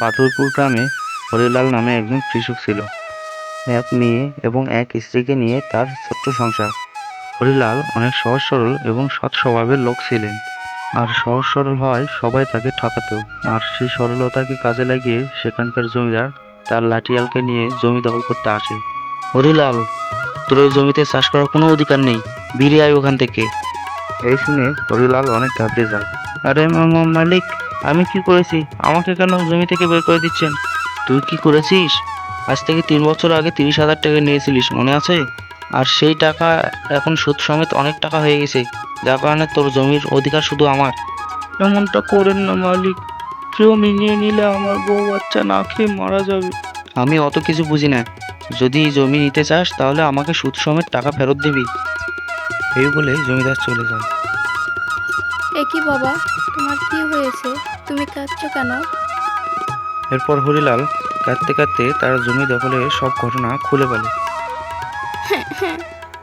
বাদুরপুর গ্রামে হরিলাল নামে একজন কৃষক ছিল। এক মেয়ে এবং এক স্ত্রীকে নিয়ে তার ছোট্ট সংসার। হরিলাল অনেক সহজ সরল এবং সৎ স্বভাবের লোক ছিলেন। আর সহজ সরল হয় সবাই তাকে ঠকাতো। আর সেই সরলতাকে কাজে লাগিয়ে সেখানকার জমিদার তার লাঠিয়ালকে নিয়ে জমি দখল করতে আসে। হরিলাল, তোর ওই জমিতে চাষ করার কোনো অধিকার নেই। বেরিয়ে আয় ওখান থেকে। এই শুনে হরিলাল অনেক ঘাবড়ে যায়। আরে মালিক আমি কি করেছি? আমাকে কেন জমি থেকে বের করে দিচ্ছেন? তুই কি করেছিস? আজ থেকে তিন বছর আগে তিরিশ হাজার টাকা নিয়েছিলিস মনে আছে? আর সেই টাকা এখন সুদ সমেত অনেক টাকা হয়ে গেছে যার কারণে তোর জমির অধিকার শুধু আমার। এমনটা করেন না মালিক। জমি নিয়ে নিলে আমার বউ বাচ্চা না খেয়ে মারা যাবে। আমি অত কিছু বুঝি না। যদি জমি নিতে চাস তাহলে আমাকে সুদ সমেত টাকা ফেরত দিবি। এই বলে জমিদার চলে যায়। এ কি বাবা? তোমার কি হয়েছে তুমি কাঁদছো কেন? এরপর হরিলাল কাঁদতে কাঁদতে তার জমি দখলের সব ঘটনা খুলে বলে।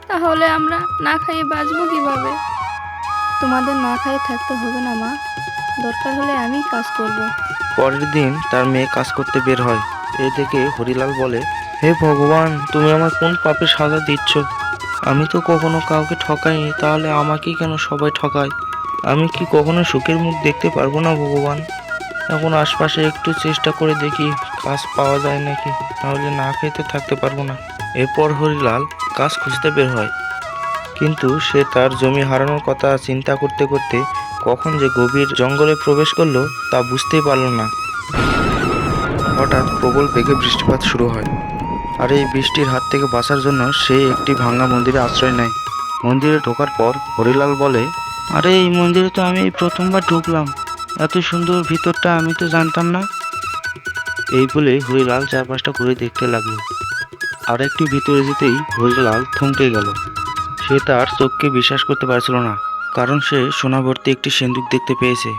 তাহলে আমরা না খাইয়ে বাঁচবো কীভাবে? তোমাদের না খাইয়ে থাকতে হবে না মা। দরকার হলে আমি কাজ করব। পরের দিন তার মেয়ে কাজ করতে বের হয়। এ দেখে হরিলাল বলে হে ভগবান তুমি আমার কোন পাপে সাজা দিচ্ছ? আমি তো কখনো কাউকে ঠকাইনি তাহলে আমাকেই কেন সবাই ঠকায়? আমি কি কখনো সুখের মুখ দেখতে পারব না, ভগবান? এখন আশপাশে একটু চেষ্টা করে দেখি, কাজ পাওয়া যায় নাকি? তাহলে না খেতে থাকতে পারব না। এরপর হরিলাল কাজ খুঁজতে বের হয়। কিন্তু সে তার জমি হারানোর কথা চিন্তা করতে করতে কখন যে গভীর জঙ্গলে প্রবেশ করল, তা বুঝতেই পারল না। হঠাৎ প্রবল বেগে বৃষ্টিপাত শুরু হয়। আর এই বৃষ্টির হাত থেকে বাঁচার জন্য সে একটি ভাঙা মন্দিরে আশ্রয় নেয়। মন্দিরে ঢোকার পর হরিলাল বলে আরে, এই মন্দিরে তো আমি প্রথমবার ঢুকলাম। এত সুন্দর ভিতরটা আমি তো জানতাম না। এই বলে হরিলাল চারপাশটা ঘুরে দেখতে লাগল। আর একটু ভিতরে যেতেই হরিলাল থমকে গেল। সে তার চোখকে বিশ্বাস করতে পারছিল না, কারণ সে সোনা ভর্তি একটি সিন্দুক দেখতে পেয়েছে।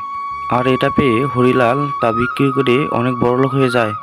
আর এটা পেয়ে হরিলাল তা বিক্রি করে অনেক বড়লোক হয়ে যায়।